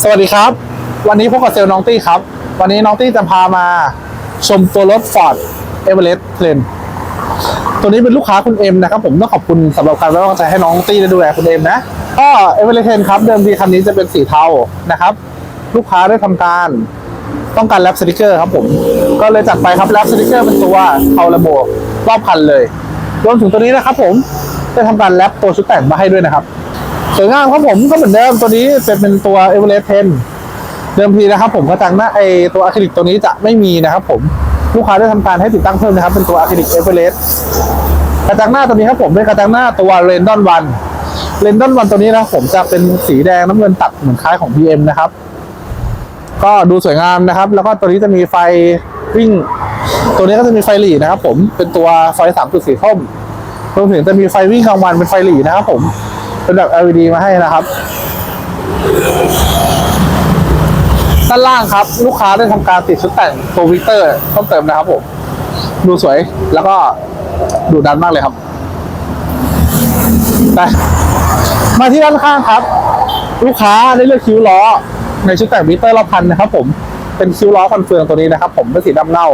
สวัสดีครับ วันนี้พบกับเซลน้องตี้ครับ วันนี้น้องตี้จะพามาชมตัวรถ Ford Everest p l a n ตัวนี้เป็นลูกค้าคุณเอ็มนะครับ ผมต้องขอบคุณสำหรับการไว้วางใจให้น้องตี้ได้ดูแลคุณเอ็มนะก็ Everest p l a n ครับ เดิมทีคันนี้จะเป็นสีเทานะครับ ลูกค้าได้ทำการต้องการแรปสติกเกอร์ครับผม ก็เลยจัดไปครับแรปสติกเกอร์เป็นตัวเทาระโบรอบคันเลยรวมถึงตัวนี้นะครับ ผมได้ทำการแรปตัวชุดแต่งมาให้ด้วยนะครับ สวยงามครับผมก็เหมือนเดิมตัวนี้เป็นเป็นตัว e v e r e s t 10เดิมทีนะครับผมกระจังหน้าไอตัวอะคริลิกตัวนี้จะไม่มีนะครับผมลูกค้าได้ทำการให้ติดตั้งเพิ่มนะครับ เป็นตัวอะคริลิกเอเวอเรสต์กระจังหน้าตัวนี้ครับผมเป็นกระจังหน้าตัวเรนดอนวันเรนดอนวันตัวนี้นะครับผมจะเป็นสีแดงน้ำเงินตัดเหมือนคล้ายของ BM นะครับ ก็ดูสวยงามนะครับ แล้วก็ตัวนี้จะมีไฟวิ่ง ตัวนี้ก็จะมีไฟหลีนะครับ ผมเป็นตัวไฟสามจุดสีส้มรวมถึงจะมีไฟวิ่งกลางวันเป็นไฟหลีนะครับผม เป็นแบบ LED มาให้นะครับด้านล่างครับ ลูกค้าได้ทำการติดชุดแต่งโปรวิเตอร์เพิ่มเติมนะครับผมดูสวยแล้วก็ดูดันมากเลยครับไปมาที่ด้านข้างครับ ลูกค้าได้เลือกคิ้วล้อ ในชุดแต่งวิเตอร์รอบพันนะครับผมเป็นคิ้วล้อคอนเฟืองตัวนี้นะครับ ผมเป็นสีดำเงา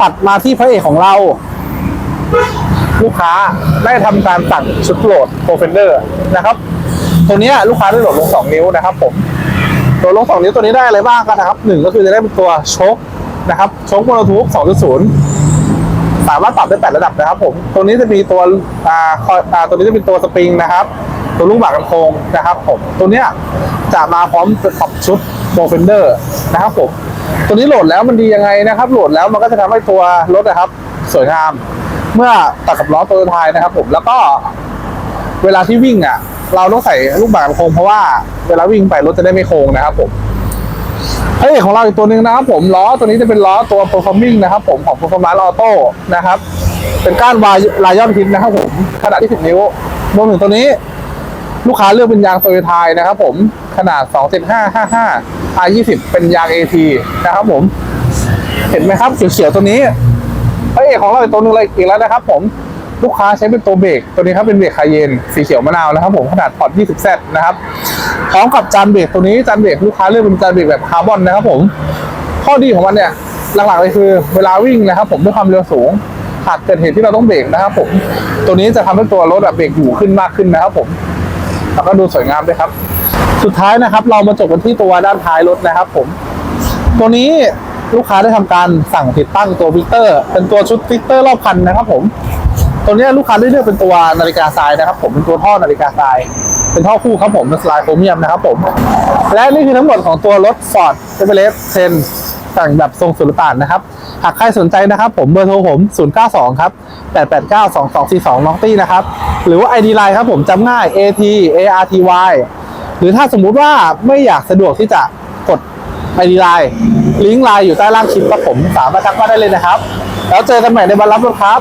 ตัดมาที่พระเอกของเรา ลูกค้าได้ทำการสั่งชุดโหลดโปรเฟนเดอร์นะครับตัวนี้ลูกค้าได้โหลดลง 2 นิ้วนะครับผมโหลดลง 2 นิ้วตัวนี้ได้อะไรบ้างกันนะครับหนึ่งก็คือจะได้เป็นตัวชคนะครับชคโมโนทูบ2.0 สามารถปรับได้8ระดับนะครับผมตัวนี้จะมีตัวอ่าคอยอ่าตัวนี้จะเป็นตัวสปริงนะครับ ตัวลูกหมากกันโค้งนะครับผมตัวเนี้ยจะมาพร้อมกับชุดโปรเฟนเดอร์นะครับผมตัวนี้โหลดแล้วมันดียังไงนะครับ โหลดแล้วมันก็จะทำให้ตัวรถนะครับ สวยงาม เมื่อตัดกับล้อตัวท้ายนะครับ ผมแล้วก็เวลาที่วิ่งอะ เราต้องใส่ลูกบาศก์โค้งเพราะว่าเวลาวิ่งไปรถจะได้ไม่โค้งนะครับ ผมพระเอกของเราอีกตัวหนึ่งนะครับ ผมล้อตัวนี้จะเป็นล้อตัว performing นะครับ ผมของ performance auto นะครับ เป็นก้านวายลายยอนพินนะครับ ผมขนาดที่10นิ้วรวมถึงตัวนี้ลูกค้าเลือกเป็นยางโตโยต้านะครับผมขนาด 27555 R20 เป็นยาง AT นะครับผม เห็นไหมครับเขียวๆตัวนี้ พระเอกของเราอีกตัวหนึงเลยอีกแล้วนะครับผมลูกค้าใช้เป็นตัวเบรกตัวนี้ครับเป็นเบรกคาเยนสีเขียวมะนาวนะครับ ผมขนาดพอร์ต 20Z นะครับพร้อมกับจานเบรกตัวนี้จานเบรกลูกค้าเลือกเป็นจานเบรกแบบคาร์บอนนะครับ ผมข้อดีของมันเนี่ยหลักๆเลยคือเวลาวิ่งนะครับ ผมด้วยความเร็วสูงหากเกิดเหตุที่เราต้องเบรกนะครับ ผม ตัวนี้จะทำให้ตัวรถแบบเบรกอยู่ขึ้นมากขึ้นนะครับ ผมแล้วก็ดูสวยงามด้วยครับ สุดท้ายนะครับ เรามาจบกันที่ตัวด้านท้ายรถนะครับ ผม ตัวนี้ ลูกค้าได้ทำการสั่งติดตั้งตัวฟิกเตอร์ เป็นตัวชุดฟิกเตอร์รอบคันนะครับผมตัวนี้ลูกค้าได้เลือกเป็นตัวนาฬิกาทรายนะครับผมเป็นตัวท่อนาฬิกาทราย เป็นท่อคู่ครับผมเป็นสไลด์โครเมียมนะครับผม และนี่คือทั้งหมดของตัวรถ Ford Everest 10แต่งแบบทรงสุลต่านนะครับ หากใครสนใจนะครับผมเบอร์โทรผม 092 ครับ 889 2242 น้องตี้นะครับ หรือว่า ID Line ครับผมจำง่าย AT ARTY หรือถ้าสมมุติว่าไม่อยากสะดวกที่จะกด ID Line ลิงก์ไลน์อยู่ใต้ล่างคลิปครับผมสามารถทักมาได้เลยนะครับ แล้วเจอกันใหม่ในวันรับรถครับ